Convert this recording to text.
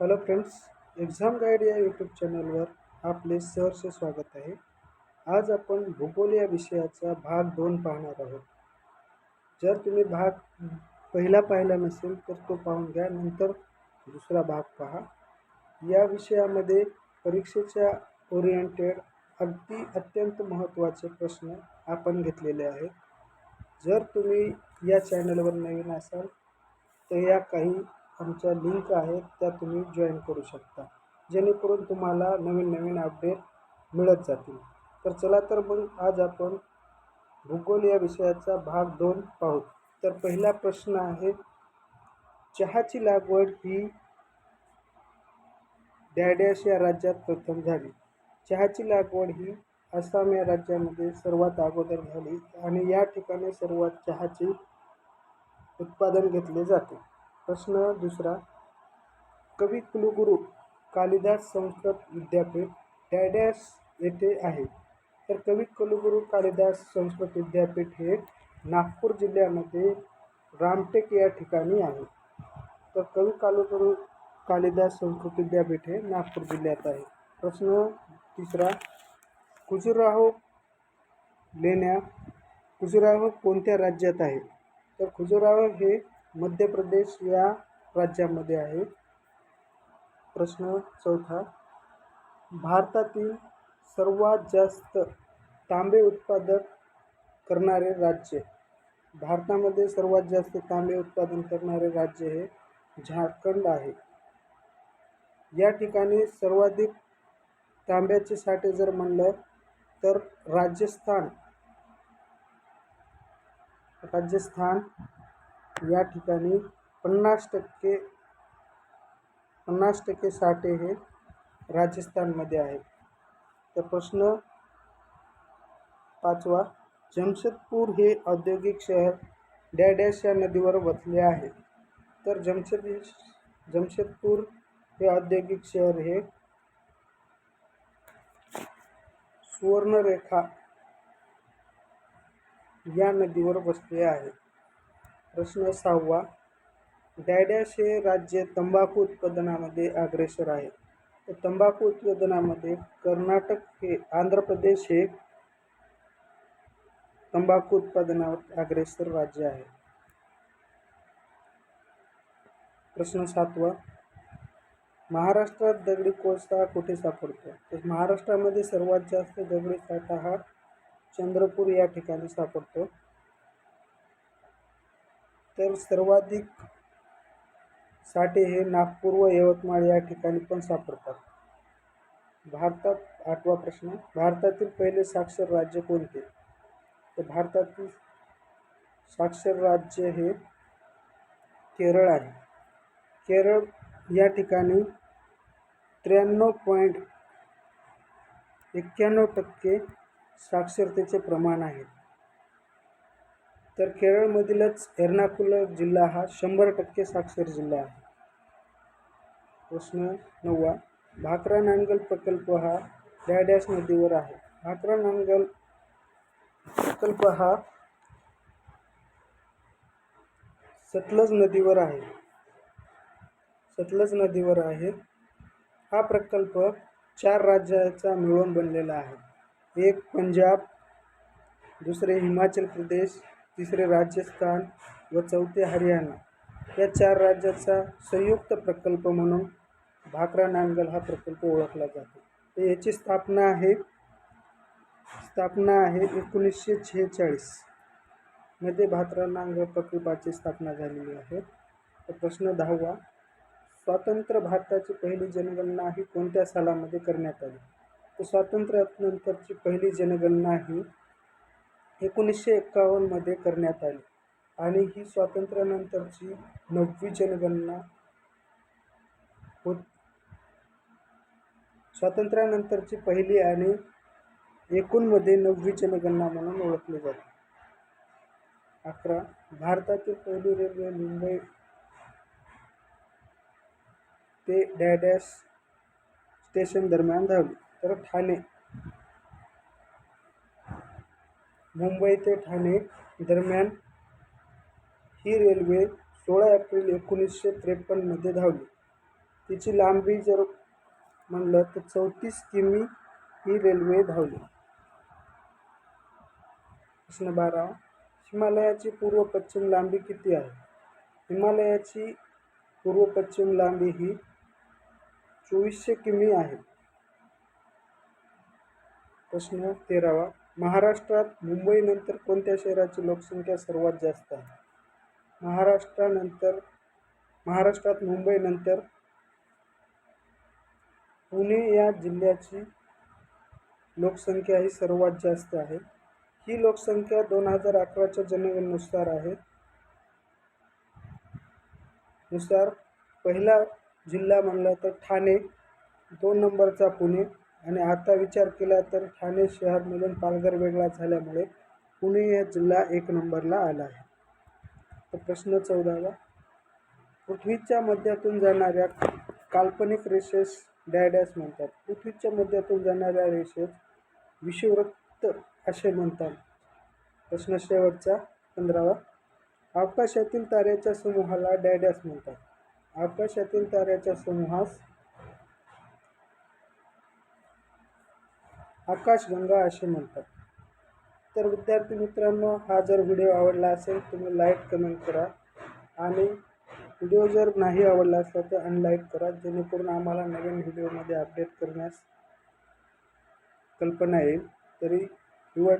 Hello friends exam guide या YouTube चॅनलवर आपले सहर्ष स्वागत आहे. आज आपण भूगोल या विषयाचा भाग दोन पाहणार आहोत. जर तुम्ही भाग पहिला पाहिला नसेल तर तो पाहून घ्या नंतर दुसरा भाग पहा. या विषयामध्ये परीक्षेच्या ओरिएंटेड अगदी अत्यंत महत्त्वाचे प्रश्न आपण घेतलेले आहेत. जर तुम्ही या चॅनलवर नवीन असाल तर या काही आमच्या लिंक आहेत त्या तुम्ही जॉईन करू शकता. जेणेकरून तुम्हाला नवीन नवीन अपडेट मिळत जातील. तर चला तर मग आज आपण भूगोल या विषयाचा भाग दोन पाहू. तर पहिला प्रश्न आहे चहाची लागवड ही डॅडॅश या राज्यात प्रथम झाली. चहाची लागवड ही आसाम या राज्यामध्ये सर्वात अगोदर झाली आणि या ठिकाणी सर्वात चहाचे उत्पादन घेतले जाते. प्रश्न दुसरा. कवी कुलगुरू कालिदास संस्कृत विद्यापीठ डॅडॅश येथे आहे. तर कवी कुलगुरू कालिदास संस्कृत विद्यापीठ हे नागपूर जिल्ह्यामध्ये रामटेक या ठिकाणी आहे. तर कवी कालुगुरू कालिदास संस्कृत विद्यापीठ हे नागपूर जिल्ह्यात आहे. प्रश्न तिसरा. खुजुराहो लेण्या खुजुराहो कोणत्या राज्यात आहे? तर खुजुराहो हे मध्य प्रदेश या राज्यामध्ये आहे. प्रश्न चौथा. भारतातील सर्वात जास्त तांबे उत्पादक करणारे राज्य. भारतामध्ये सर्वात जास्त तांबे उत्पादन करणारे राज्य हे झारखंड आहे. या ठिकाणी सर्वाधिक तांब्याचे साठे जर म्हणलं तर राजस्थान. राजस्थान या ठिकाणी पन्नास टक्के पन्नास टक्के साठे हे राजस्थानमध्ये आहेत. तर प्रश्न पाचवा जमशेदपूर हे औद्योगिक शहर डॅडॅश या नदीवर वसले आहे. तर जमशेद जमशेदपूर हे औद्योगिक शहर हे सुवर्णरेखा या नदीवर बसले आहे. प्रश्न सहावा. डॅडॅश हे राज्य तंबाखू उत्पादनामध्ये अग्रेसर आहे. तर तंबाखू उत्पादनामध्ये कर्नाटक हे आंध्र प्रदेश हे तंबाखू उत्पादनावर अग्रेसर राज्य आहे. प्रश्न सातवा. महाराष्ट्रात दगडी कोळसा कुठे सापडतो? तर महाराष्ट्रामध्ये सर्वात जास्त दगडी साठा हा चंद्रपूर या ठिकाणी सापडतो. तर सर्वाधिक साठे हे नागपूर व यवतमाळ या ठिकाणी पण सापडतात. भारतात आठवा प्रश्न भारतातील पहिले साक्षर राज्य कोणते? तर भारतातील साक्षर राज्य हे केरळ आहे. केरळ या ठिकाणी त्र्याण्णव पॉईंट एक्क्याण्णव टक्के साक्षरतेचे प्रमाण आहे. तर केरळमधीलच एर्नाकुलम जिल्हा हा शंभर टक्के साक्षर जिल्हा आहे. प्रश्न नववा भाकरा नांगल प्रकल्प हा डॅडॅश नदीवर आहे. भाकरा नांगल प्रकल्प हा सतलज नदीवर आहे. सतलज नदीवर आहे. हा प्रकल्प चार राज्याचा मिळून बनलेला आहे. एक पंजाब दुसरे हिमाचल प्रदेश तिसरे राजस्थान व चौथे हरियाणा. या चार राज्याचा संयुक्त प्रकल्प म्हणून भाकरा नांगल हा प्रकल्प ओळखला जातो. तर याची स्थापना आहे स्थापना आहे एकोणीसशे शेहेचाळीसमध्ये भाकरा नांगल प्रकल्पाची स्थापना झालेली आहे. तर प्रश्न दहावा स्वातंत्र्य भारताची पहिली जनगणना ही कोणत्या सालामध्ये करण्यात आली? तर स्वातंत्र्यानंतरची पहिली जनगणना ही एकोणीसशे एक्कावन्नमध्ये करण्यात आली. आणि ही स्वातंत्र्यानंतरची नववी जनगणना होत स्वातंत्र्यानंतरची पहिली आणि एकूणमध्ये नववी जनगणना म्हणून ओळखली जाते. अकरा भारतातील पहिली रेल्वे मुंबई ते डॅडॅश स्टेशन दरम्यान धावली. तर ठाणे मुंबई ते ठाणे दरम्यान ही रेल्वे सोळा एप्रिल एकोणीसशे त्रेपन्नमध्ये धावली. तिची लांबी जर म्हणलं तर चौतीस किमी ही रेल्वे धावली. प्रश्न बारा. हिमालयाची पूर्व पश्चिम लांबी किती आहे? हिमालयाची पूर्व पश्चिम लांबी ही चोवीसशे किमी आहे. प्रश्न तेरावा. महाराष्ट्रात मुंबईनंतर कोणत्या शहराची लोकसंख्या सर्वात जास्त आहे? महाराष्ट्रानंतर महाराष्ट्रात मुंबईनंतर पुणे या जिल्ह्याची लोकसंख्या ही सर्वात जास्त आहे. ही लोकसंख्या दोन हजार अकराच्या जनगणनेनुसार आहे. नुसार पहिला जिल्हा म्हणला तर ठाणे दोन नंबरचा पुणे आणि आता विचार केला तर ठाणे शहरमधून पालघर वेगळा झाल्यामुळे पुणे या जिल्हा एक नंबरला आला आहे. तर प्रश्न चौदावा. पृथ्वीच्या मध्यातून जाणाऱ्या काल्पनिक रेषेस डॅडॅस म्हणतात. पृथ्वीच्या मध्यातून जाणाऱ्या रेषेस विषुवृत्त असे म्हणतात. प्रश्न शेवटचा पंधरावा. आकाशातील ताऱ्याच्या समूहाला डॅडॅस म्हणतात. आकाशातील ताऱ्याच्या समूहास आकाशगंगा असे म्हणतात. तर विद्यार्थी मित्रांनो हा जर व्हिडिओ आवडला असेल तुम्ही लाईक कमेंट करा. आणि व्हिडिओ जर नाही आवडला असला तर अनलाईक करा जेणेकरून आम्हाला नवीन व्हिडिओमध्ये अपडेट करण्यास कल्पना येईल. तरी युवा